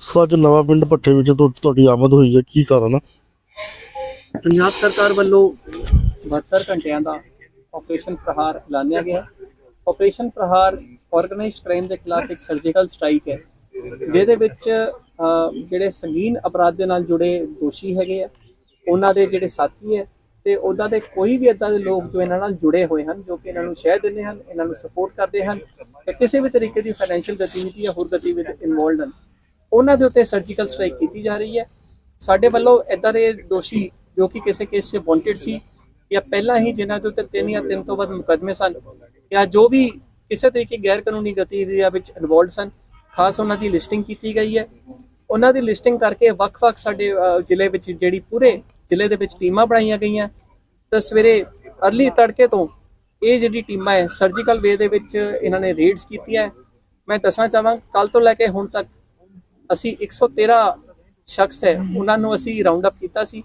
ਸੋ ਅੱਜ ਨਵਾਂ ਪਿੰਡ ਭੱਠੇ ਵਿੱਚ ਤੁਹਾ- ਤੁਹਾਡੀ ਆਮਦ ਹੋਈ ਹੈ ਕੀ ਕਾਰਨ ਆ ਪੰਜਾਬ ਸਰਕਾਰ ਵੱਲੋਂ 72 ਘੰਟਿਆਂ ਦਾ ਆਪਰੇਸ਼ਨ ਪ੍ਰਹਾਰ ਐਲਾਨਿਆ ਗਿਆ ਹੈ। ਆਪਰੇਸ਼ਨ ਪ੍ਰਹਾਰ ਆਰਗੇਨਾਈਜ਼ਡ ਕ੍ਰਾਈਮ ਦੇ ਖਿਲਾਫ ਇੱਕ ਸਰਜੀਕਲ ਸਟ੍ਰਾਈਕ ਹੈ ਜਿਹਦੇ ਵਿੱਚ ਅਹ, ਜਿਹੜੇ ਸੰਗੀਨ ਅਪਰਾਧ ਦੇ ਨਾਲ ਜੁੜੇ ਦੋਸ਼ੀ ਹੈਗੇ ਆ ਉਹਨਾਂ ਦੇ ਜਿਹੜੇ ਸਾਥੀ ਹੈ ਤੇ ਉਹਨਾਂ ਦੇ ਕੋਈ ਵੀ ਇਦਾਂ ਦੇ ਲੋਕ ਜੋ ਇਹਨਾਂ ਨਾਲ ਜੁੜੇ ਹੋਏ ਹਨ ਜੋ ਕਿ ਇਹਨਾਂ ਨੂੰ ਸ਼ਹਿ ਦਿੰਦੇ ਹਨ ਇਹਨਾਂ ਨੂੰ ਸਪੋਰਟ ਕਰਦੇ ਹਨ ਤੇ ਕਿਸੇ ਵੀ ਤਰੀਕੇ ਦੀ ਫਾਈਨੈਂਸ਼ੀਅਲ ਗਤੀਵਿਧੀ ਜਾਂ ਹੋਰ ਗਤੀਵਿਧੀ ਇਨਵੋਲਡ ਹਨ ਉਹਨਾਂ ਦੇ ਉੱਤੇ ਸਰਜੀਕਲ ਸਟ੍ਰਾਈਕ ਕੀਤੀ ਜਾ ਰਹੀ ਹੈ। ਸਾਡੇ ਵੱਲੋਂ ਇਦਾਂ ਦੇ ਦੋਸ਼ੀ ਜੋ ਕਿ ਕਿਸੇ ਕੇਸ 'ਚ ਵਾਂਟਡ ਸੀ ਜਾਂ ਪਹਿਲਾਂ ਹੀ ਜਿਨ੍ਹਾਂ ਦੇ ਉੱਤੇ ਤਿੰਨ ਜਾਂ ਤਿੰਨ ਤੋਂ ਵੱਧ ਮੁਕੱਦਮੇ ਸਨ ਜਾਂ ਜੋ ਵੀ ਕਿਸੇ ਤਰੀਕੇ ਗੈਰ ਕਾਨੂੰਨੀ ਗਤੀਵਿਧੀਆਂ ਵਿੱਚ ਇਨਵੋਲਡ ਸਨ, ਖਾਸ ਉਹਨਾਂ ਦੀ ਲਿਸਟਿੰਗ ਕੀਤੀ ਗਈ ਹੈ। ਉਹਨਾਂ ਦੀ ਲਿਸਟਿੰਗ ਕਰਕੇ ਵੱਖ-ਵੱਖ ਸਾਡੇ ਜ਼ਿਲ੍ਹੇ ਵਿੱਚ ਜਿਹੜੀ ਪੂਰੇ ਜ਼ਿਲ੍ਹੇ ਦੇ ਵਿੱਚ ਟੀਮਾਂ ਬਣਾਈਆਂ ਗਈਆਂ। ਤਾਂ ਸਵੇਰੇ ਅਰਲੀ ਤੜਕੇ ਤੋਂ ਇਹ ਜਿਹੜੀ ਟੀਮਾਂ ਹੈ ਸਰਜੀਕਲ ਵੇ ਦੇ ਵਿੱਚ ਇਹਨਾਂ ਨੇ ਰੇਡਸ ਕੀਤੀਆਂ ਹੈ। ਮੈਂ ਦੱਸਣਾ ਚਾਹਾਂ ਕੱਲ ਤੋਂ ਲੈ ਕੇ ਹੁਣ ਤੱਕ ਅਸੀਂ 113 ਸ਼ਖਸ ਹੈ, ਉਹਨਾਂ ਨੂੰ ਅਸੀਂ ਰਾਉਂਡ ਅਪ ਕੀਤਾ ਸੀ।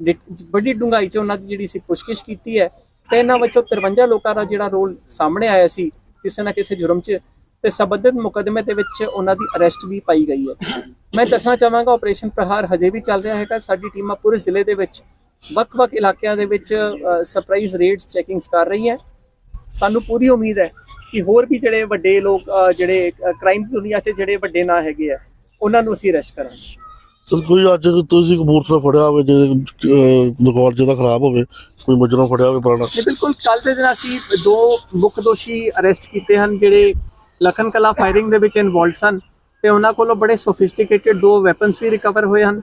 ਡਿਟ- ਬੜੀ ਡੂੰਘਾਈ 'ਚ ਉਹਨਾਂ ਦੀ ਜਿਹੜੀ ਸੀ ਪੁੱਛਗਿੱਛ ਕੀਤੀ ਹੈ ਤੇ ਇਹਨਾਂ ਵਿੱਚੋਂ 53 ਲੋਕਾਂ ਦਾ ਜਿਹੜਾ ਰੋਲ ਸਾਹਮਣੇ ਆਇਆ ਸੀ, ਕਿਸੇ ਨਾ ਕਿਸੇ ਜੁਰਮ 'ਚ ਤੇ ਸਬੰਧਿਤ ਮੁਕੱਦਮੇ ਦੇ ਵਿੱਚ ਉਹਨਾਂ ਦੀ ਅਰੈਸਟ ਵੀ ਪਾਈ ਗਈ ਹੈ। ਮੈਂ ਦੱਸਣਾ ਚਾਹਾਂਗਾ ਆਪਰੇਸ਼ਨ ਪ੍ਰਹਾਰ ਹਜੇ ਵੀ ਚੱਲ ਰਿਹਾ ਹੈਗਾ। ਸਾਡੀ ਟੀਮਾਂ ਪੂਰੇ ਜ਼ਿਲ੍ਹੇ ਦੇ ਵਿੱਚ, ਵੱਖ-ਵੱਖ ਇਲਾਕਿਆਂ ਦੇ ਵਿੱਚ ਸਰਪ੍ਰਾਈਜ਼ ਰੇਡਸ ਚੈਕਿੰਗਸ ਕਰ ਰਹੀ ਹੈ। ਸਾਨੂੰ ਪੂਰੀ ਉਮੀਦ ਹੈ ਕਿ ਹੋਰ ਵੀ ਜਿਹੜੇ ਵੱਡੇ ਲੋਕ ਜਿਹੜੇ ਕ੍ਰਾਈਮ ਦੀ ਦੁਨੀਆ 'ਚ ਜਿਹੜੇ ਵੱਡੇ ਨਾਂ ਹੈਗੇ ਆ ਉਹਨਾਂ ਨੂੰ ਅਸੀਂ ਅਰੈਸਟ ਕਰਾਂਗੇ। ਸਰ ਕੋਈ ਅੱਜ ਤੁਸੀਂ ਕਬੂਤਰ ਫੜਿਆ ਹੋਵੇ ਜੇ ਰਿਕਾਰਡ ਜਿਹਦਾ ਖਰਾਬ ਹੋਵੇ ਕੋਈ ਮੁਜਰਮ ਫੜਿਆ ਹੋਵੇ ਪੁਰਾਣਾ? ਜੀ ਬਿਲਕੁਲ ਕੱਲ ਦੇ ਦਿਨ ਅਸੀਂ ਦੋ ਮੁੱਖ ਦੋਸ਼ੀ ਅਰੈਸਟ ਕੀਤੇ ਹਨ ਜਿਹੜੇ ਲਖਨ ਕਲਾ ਫਾਇਰਿੰਗ ਦੇ ਵਿੱਚ ਇਨਵੋਲਡ ਸਨ ਤੇ ਉਹਨਾਂ ਕੋਲੋਂ ਬੜੇ ਸੋਫਿਸਟੀਕੇਟਿਡ ਦੋ ਵੈਪਨਸ ਵੀ ਰਿਕਵਰ ਹੋਏ ਹਨ।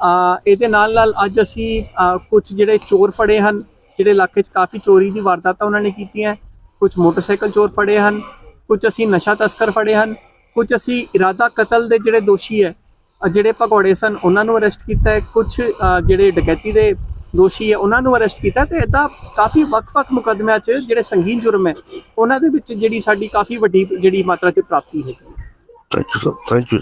ਆ ਇਹਦੇ ਨਾਲ ਨਾਲ ਅੱਜ ਅਸੀਂ ਕੁਝ ਜਿਹੜੇ ਚੋਰ ਫੜੇ ਹਨ ਜਿਹੜੇ ਇਲਾਕੇ 'ਚ ਕਾਫੀ ਚੋਰੀ ਦੀ ਵਾਰਦਾਤਾਂ ਉਹਨਾਂ ਨੇ ਕੀਤੀਆਂ ਕੁਝ ਮੋਟਰਸਾਈਕਲ ਚੋਰ ਫੜੇ ਹਨ ਕੁਝ ਅਸੀਂ ਨਸ਼ਾ ਤਸਕਰ ਫੜੇ ਹਨ ਕੁਝ ਅਸੀਂ ਇਰਾਦਾ ਕਤਲ ਦੇ ਜਿਹੜੇ ਦੋਸ਼ੀ ਹੈ ਜਿਹੜੇ ਭਗੌੜੇ ਸਨ, ਉਹਨਾਂ ਨੂੰ ਅਰੈਸਟ ਕੀਤਾ ਹੈ। ਕੁਝ ਜਿਹੜੇ ਡਕੈਤੀ ਦੇ ਦੋਸ਼ੀ ਹੈ, ਉਹਨਾਂ ਨੂੰ ਅਰੈਸਟ ਕੀਤਾ ਤੇ ਇਦਾਂ ਕਾਫੀ ਵੱਖ-ਵੱਖ ਮੁਕੱਦਮਿਆਂ 'ਚ ਜਿਹੜੇ ਸੰਗੀਨ ਜੁਰਮ ਹੈ, ਉਹਨਾਂ ਦੇ ਵਿੱਚ ਜਿਹੜੀ ਸਾਡੀ ਕਾਫੀ ਵੱਡੀ ਜਿਹੜੀ ਮਾਤਰਾ 'ਚ ਪ੍ਰਾਪਤੀ ਹੈ। Thank you sir thank you